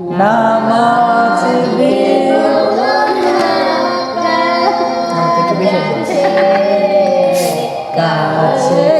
নামাজ একটু বেশি কাছে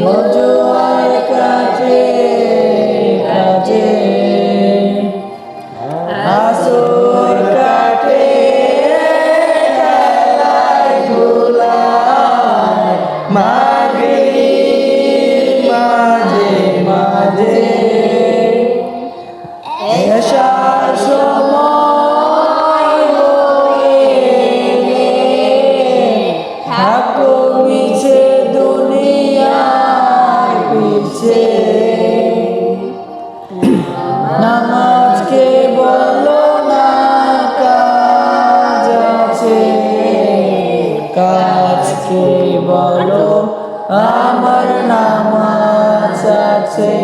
জোয়ার কাটে কাজে আসর কাটে খেলায় ধুলায় মাগরিব মাঝে মাঝে এসার সময় হয়ে গেলে আমার নামাজ আছে।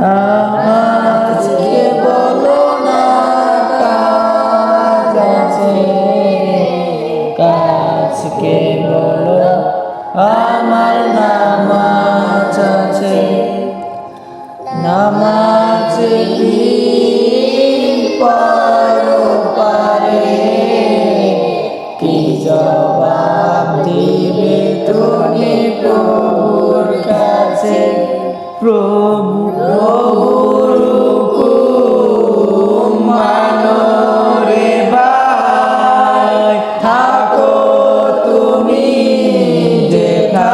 নামাজকে বলো না কাজ আছে। কাজকে বলো, আমার নামাজ আছে। নামাজ পড়ো পারে, কি জবাব প্রভুর কাছে প্রভু প্রভুর হুকুম মানো রে থাকো তুমি যেখানে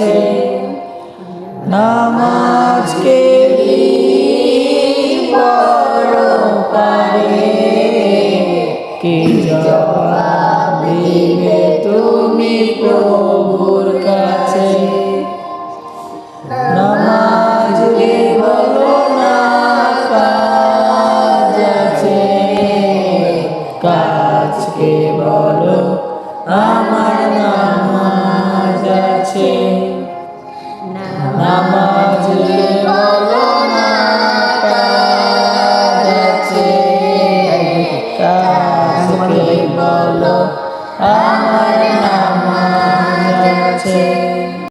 আছে। নামাজকে বড় পারে কি জবাব দিবে তুমি প্রভু